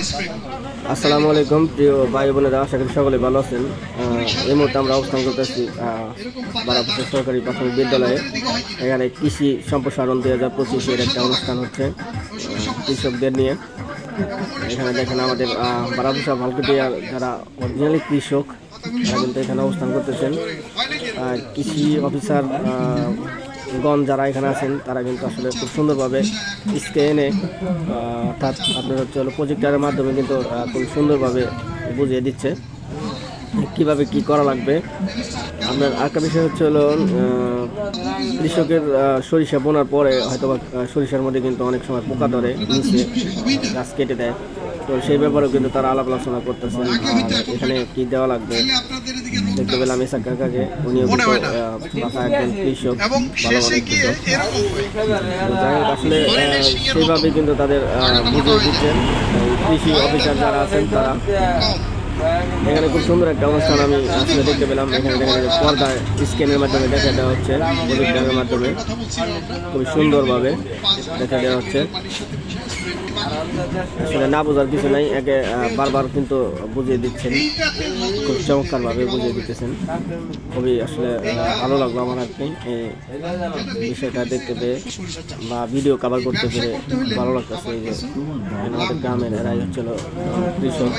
আসসালামু আলাইকুম, প্রিয় ভাই বোনেরা, আশা করি সকলে ভালো আছেন। এই মুহূর্তে আমরা অবস্থান করতেছি বারাপুর সরকারি প্রাথমিক বিদ্যালয়ে। এখানে কৃষি সম্প্রসারণ দুই হাজার পঁচিশের একটা অনুষ্ঠান হচ্ছে কৃষকদের নিয়ে। এখানে দেখেন আমাদের বারাপুষা ভালকুটিয়ার যারা অরিজিনালি কৃষক, তারা কিন্তু এখানে অবস্থান করতেছেন। কৃষি অফিসার গণ যারা এখানে আছেন, তারা কিন্তু আসলে খুব সুন্দরভাবে স্ক্যানে অর্থাৎ আপনার হচ্ছে হলো প্রজেক্টারের মাধ্যমে কিন্তু খুব সুন্দরভাবে বুঝিয়ে দিচ্ছে কীভাবে কি করা লাগবে। আপনার আরেকটা বিষয় হচ্ছে হলো কৃষকের সরিষা বোনার পরে হয়তো সরিষার মধ্যে কিন্তু অনেক সময় পোকা ধরে, নিচে গাছ কেটে দেয়। তো সেই ব্যাপারেও কিন্তু তারা আলাপ আলোচনা করতেছেন এখানে কি দেওয়া লাগবে। দেখতে পেলাম এসা কাকাকে উনিও মাথা একজন কৃষক যাই হোক আসলে আহ, সেইভাবে কিন্তু তাদের বুঝিয়ে দিচ্ছেন। কৃষি অফিসার যারা আছেন তারা। এখানে খুব সুন্দর একটা অনুষ্ঠান আমি আসলে দেখতে পেলাম। এখানে দেখা যাচ্ছে যে পর্দায় স্ক্যানের মাধ্যমে দেখা দেওয়া হচ্ছে প্রজেক্টারের মাধ্যমে। খুব সুন্দরভাবে দেখা দেওয়া হচ্ছে। আসলে না বোঝার কিছু নাই, একে বারবার কিন্তু বুঝিয়ে দিচ্ছেন। খুব চমৎকারভাবে বুঝিয়ে দিতেছেন। খুবই আসলে ভালো লাগল আমার আর কি। এই বিষয়টা দেখতে পেয়ে বা ভিডিও কভার করতে পেরে ভালো লাগতেছে এই যে আমাদের গ্রামের এরাই হচ্ছিল কৃষক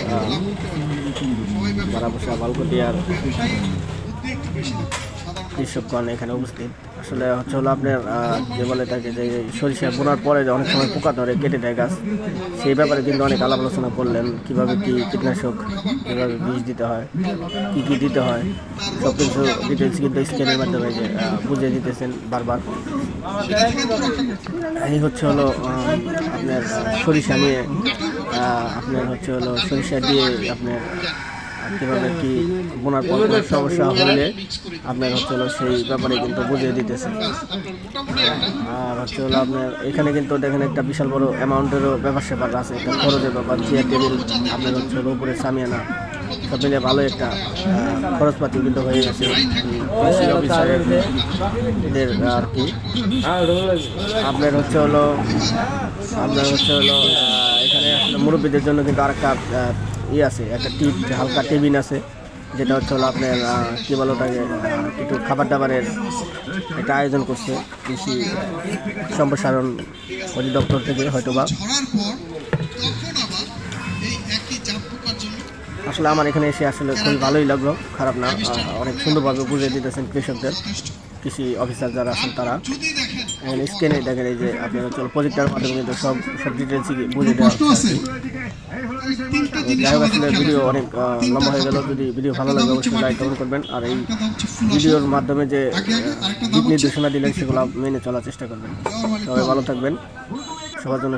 বারাবসা, বালকটিয়ার কৃষকগণ এখানে উপস্থিত। আসলে হচ্ছে হলো আপনার যে বলে থাকে যে সরিষা বোনার পরে অনেক সময় পোকা ধরে, কেটে দেয় গাছ, সেই ব্যাপারে কিন্তু অনেক আলাপ আলোচনা করলেন। কীভাবে কী কীটনাশক, কীভাবে বীজ দিতে হয়, কী কী দিতে হয় সব কিছু ডিটেলস কিন্তু স্ক্যানের মাধ্যমে যে বুঝিয়ে দিতেছেন বারবার। এই হচ্ছে হলো আপনার সরিষা নিয়ে আপনার হচ্ছে হলো সরিষা দিয়ে আপনার কীভাবে কি বোনার কোনো সমস্যা হলে আপনার হচ্ছে হলো সেই ব্যাপারে কিন্তু বুঝিয়ে দিতেছে। আর হচ্ছে হলো আপনার এখানে কিন্তু দেখেন একটা বিশাল বড় অ্যামাউন্টেরও ব্যাপার স্যাপার আছে, একটা খরচের ব্যাপার চেয়ার টেবিল আপনার হচ্ছে হলো উপরে সামিয়ানা, সব মিলে ভালো একটা খরচপাতি কিন্তু হয়ে গেছে। আর কি। আপনার হচ্ছে হলো, আপনার হচ্ছে হলো মুরব্বীদের জন্য কিন্তু আরেকটা ই আছে, একটা টিপ, হালকা টেবিন আছে, যেটা হচ্ছে হলো আপনার কী বলো ওটাকে একটু খাবার দাবারের একটা আয়োজন করছে কৃষি সম্প্রসারণ অধিদপ্তর থেকে হয়তো বা আসলে আমার এখানে এসে আসলে খুবই ভালোই লাগল, খারাপ না অনেক সুন্দরভাবে বুঝিয়ে দিতেছেন কৃষকদের। কৃষি অফিসার যারা আছেন তারা যদি দেখেন এই যে আপনার হচ্ছে প্রজেক্টার মাধ্যমে কিন্তু সব সব ডিটেলস বুঝে দেওয়া হচ্ছে হোক আসলে ভিডিও অনেক লম্বা হয়ে গেল, যদি ভিডিও ভালো লাগে অবশ্যই লাইক কমেন্ট করবেন। আর এই ভিডিওর মাধ্যমে যে নির্দেশনা দিলেন, সেগুলো মেনে চলার চেষ্টা করবেন। সবাই ভালো থাকবেন। সবার জন্য